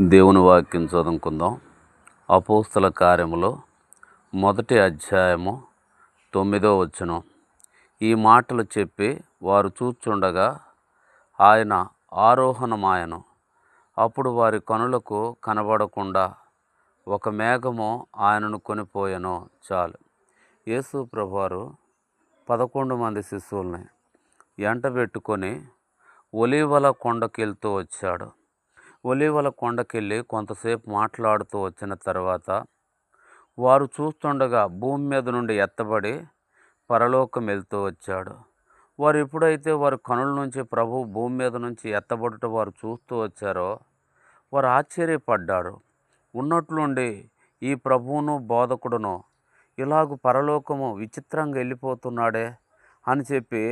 దేవుని వాక్యం చదువుకుందాం. అపోస్తల కార్యములో మొదటి అధ్యాయము తొమ్మిదో వచనం. ఈ మాటలు చెప్పి వారు చూచుండగా ఆయన ఆరోహణమాయను. అప్పుడు వారి కనులకు కనబడకుండా ఒక మేఘము ఆయనను కొనిపోయాను చాలు. యేసు ప్రభువారు పదకొండు మంది శిశువుల్ని ఎంటబెట్టుకొని ఒలీవల కొండకెళ్తూ వచ్చాడు. ఒలీవల కొండకెళ్ళి కొంతసేపు మాట్లాడుతూ వచ్చిన తర్వాత వారు చూస్తుండగా భూమి మీద నుండి ఎత్తబడి పరలోకం వెళ్తూ వచ్చాడు. వారు ఎప్పుడైతే వారి కనుల నుంచి ప్రభు భూమి మీద నుంచి ఎత్తబడుట వారు చూస్తూ వచ్చారో వారు ఆశ్చర్యపడ్డారు. ఉన్నట్లుండి ఈ ప్రభువును బోధకుడును ఇలాగ పరలోకము విచిత్రంగా వెళ్ళిపోతున్నాడే అని చెప్పి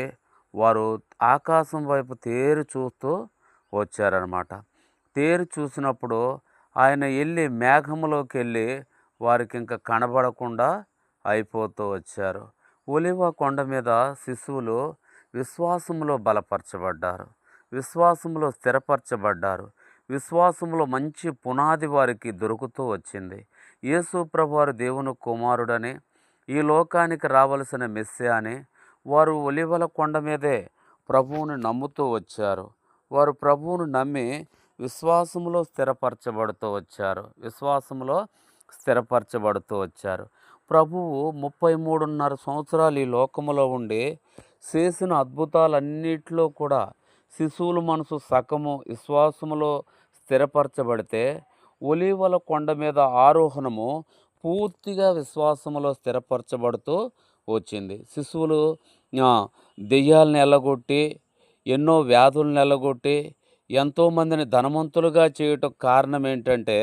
వారు ఆకాశం వైపు తేరి చూస్తూ వచ్చారనమాట తేరు చూసినప్పుడు ఆయన వెళ్ళి మేఘములోకి వెళ్ళి వారికి ఇంకా కనబడకుండా అయిపోతూ వచ్చారు. ఒలివ కొండ మీద శిశువులు విశ్వాసములో బలపరచబడ్డారు. విశ్వాసములో స్థిరపరచబడ్డారు. విశ్వాసములో మంచి పునాది వారికి దొరుకుతూ వచ్చింది. యేసు ప్రభువారు దేవుని కుమారుడని ఈ లోకానికి రావలసిన మెస్సే అని వారు ఒలివల కొండ మీదే ప్రభువుని నమ్ముతూ వచ్చారు. వారు ప్రభువును నమ్మి విశ్వాసములో స్థిరపరచబడుతూ వచ్చారు. విశ్వాసములో స్థిరపరచబడుతూ వచ్చారు. ప్రభువు ముప్పై మూడున్నర సంవత్సరాలు ఈ లోకములో ఉండి చేసిన అద్భుతాలన్నిటిలో కూడా శిశువుల మనసు సకము విశ్వాసములో స్థిరపరచబడితే ఒలీవల కొండ మీద ఆరోహణము పూర్తిగా విశ్వాసములో స్థిరపరచబడుతూ వచ్చింది. శిశువులు దెయ్యాలను ఎల్లగొట్టి ఎన్నో వ్యాధులను ఎల్లగొట్టి ఎంతోమందిని ధనవంతులుగా చేయటం కారణం ఏంటంటే